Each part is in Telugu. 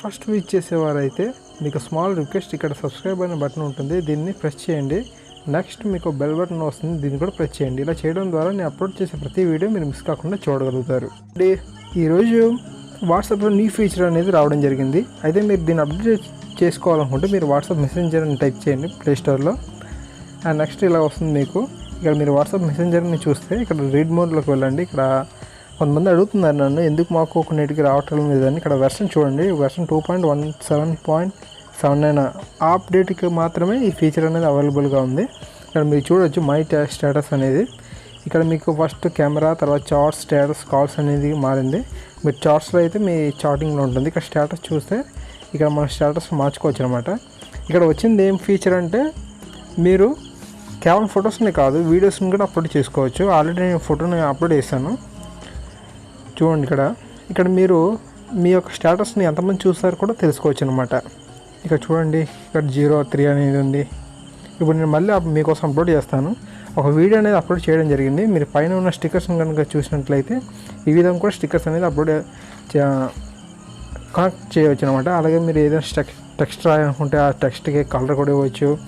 ఫస్ట్ విజిట్ చేసేవారైతే మీకు స్మాల్ రిక్వెస్ట్ ఇక్కడ సబ్స్క్రైబ్ అనే బటన్ ఉంటుంది దీన్ని ప్రెస్ చేయండి. నెక్స్ట్ మీకు బెల్ బటన్ వస్తుంది దీన్ని కూడా ప్రెస్ చేయండి. ఇలా చేయడం ద్వారా నేను అప్లోడ్ చేసే ప్రతి వీడియో మీరు మిస్ కాకుండా చూడగలుగుతారు. అంటే ఈరోజు వాట్సాప్లో న్యూ ఫీచర్ అనేది రావడం జరిగింది. అయితే మీరు దీన్ని అప్డేట్ చేసుకోవాలనుకుంటే మీరు వాట్సాప్ మెసెంజర్ అని టైప్ చేయండి ప్లే స్టోర్లో అండ్ నెక్స్ట్ ఇలా వస్తుంది మీకు. ఇక్కడ మీరు వాట్సాప్ మెసెంజర్ని చూస్తే ఇక్కడ రీడ్ మోడ్లోకి వెళ్ళండి. ఇక్కడ కొంతమంది అడుగుతున్నారు నన్ను ఎందుకు మాకు కొన్నిటికి రావటం లేదని ఇక్కడ వెర్షన్ చూడండి. Version two point one seven point seven nine అప్డేట్కి మాత్రమే ఈ ఫీచర్ అనేది అవైలబుల్గా ఉంది. ఇక్కడ మీరు చూడొచ్చు మై స్టేటస్ అనేది. ఇక్కడ మీకు ఫస్ట్ కెమెరా తర్వాత చార్ట్స్ స్టేటస్ కాల్స్ అనేది మారింది. మీరు చార్ట్స్లో అయితే మీ చాటింగ్లో ఉంటుంది. ఇక్కడ స్టేటస్ చూస్తే ఇక్కడ మన స్టేటస్ మార్చుకోవచ్చు అనమాట ఇక్కడ వచ్చింది ఏం ఫీచర్ అంటే మీరు కేవలం ఫొటోస్ని కాదు వీడియోస్ని కూడా అప్లోడ్ చేసుకోవచ్చు. ఆల్రెడీ నేను ఫోటోని అప్లోడ్ చేశాను. చూడండి ఇక్కడ. ఇక్కడ మీరు మీ యొక్క స్టేటస్ని ఎంతమంది చూసారో కూడా తెలుసుకోవచ్చు అనమాట ఇక్కడ చూడండి ఇక్కడ జీరో త్రీ అనేది ఉంది. ఇప్పుడు నేను మళ్ళీ మీకోసం అప్లోడ్ చేస్తాను. ఒక వీడియో అనేది అప్లోడ్ చేయడం జరిగింది. మీరు పైన ఉన్న స్టిక్కర్స్ని కనుక చూసినట్లయితే ఈ విధంగా కూడా స్టిక్కర్స్ అనేది అప్లోడ్ చే- కనెక్ట్ చేయవచ్చు అనమాట అలాగే మీరు ఏదైనా టెక్స్ట్ టెక్స్ట్ రాయాలనుకుంటే ఆ టెక్స్ట్కి కలర్ కూడా ఇవ్వచ్చు.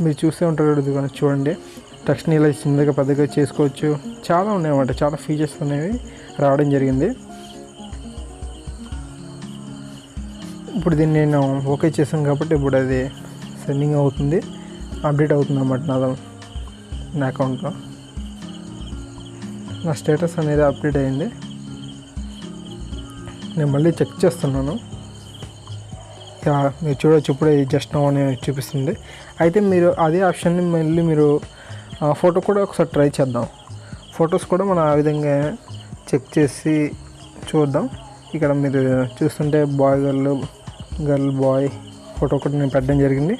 మీరు చూస్తే ఉంటారు కనుక చూడండి. టెక్స్ట్ని ఇలా చిన్నగా పెద్దగా చేసుకోవచ్చు. చాలా ఉన్నాయన్నమాట. చాలా ఫీచర్స్ అనేవి రావడం జరిగింది. ఇప్పుడు దీన్ని నేను ఓకే చేశాను కాబట్టి ఇప్పుడు అది సెండింగ్ అవుతుంది. అప్డేట్ అవుతుంది అన్నమాట నా నా అకౌంట్లో నా స్టేటస్ అనేది అప్డేట్ అయింది. నేను మళ్ళీ చెక్ చేస్తున్నాను. మీరు చూడవచ్చు ఇప్పుడే జస్ట్ నో అని చూపిస్తుంది. అయితే మీరు అదే ఆప్షన్ని మళ్ళీ మీరు ఆ, ఫోటో కూడా ఒకసారి ట్రై చేద్దాం. ఫొటోస్ కూడా మనం ఆ విధంగా చెక్ చేసి చూద్దాం. ఇక్కడ మీరు చూస్తుంటే boy girl girl boy photo కూడా నేను పెట్టడం జరిగింది.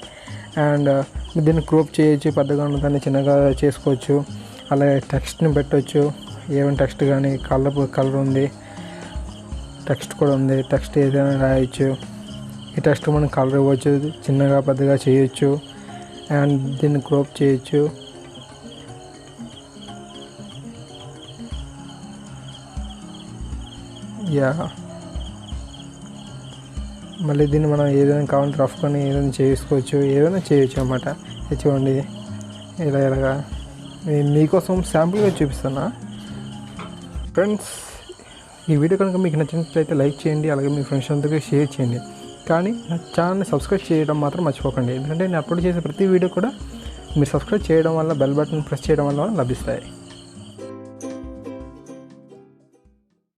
అండ్ దీన్ని క్రోప్ చేయొచ్చు పెద్దగా ఉన్నదాన్ని చిన్నగా చేసుకోవచ్చు. అలాగే టెక్స్ట్ని పెట్టవచ్చు ఏమైనా టెక్స్ట్ కానీ కలర్ కలర్ ఉంది. టెక్స్ట్ కూడా ఉంది. టెక్స్ట్ ఏదైనా రాయొచ్చు. ఈ టెక్స్ట్ మనం కలర్ ఇవ్వచ్చు చిన్నగా పెద్దగా చేయొచ్చు. అండ్ దీన్ని క్రోప్ చేయొచ్చు. యా. మళ్ళీ దీన్ని మనం ఏదైనా కావాలంటే రఫ్ కానీ ఏదైనా చేసుకోవచ్చు ఏదైనా చేయొచ్చు అనమాట చూడండి. ఇలా ఇలాగా నేను మీకోసం శాంపుల్గా చూపిస్తున్నా. ఫ్రెండ్స్ ఈ వీడియో కనుక మీకు నచ్చినట్లయితే లైక్ చేయండి అలాగే మీ ఫ్రెండ్స్ అందరికీ షేర్ చేయండి. కానీ నా ఛానల్ని సబ్స్క్రైబ్ చేయడం మాత్రం మర్చిపోకండి. ఎందుకంటే నేను అప్లోడ్ చేసే ప్రతి వీడియో కూడా మీరు సబ్స్క్రైబ్ చేయడం వల్ల బెల్ బటన్ ప్రెస్ చేయడం వల్ల లభిస్తాయి.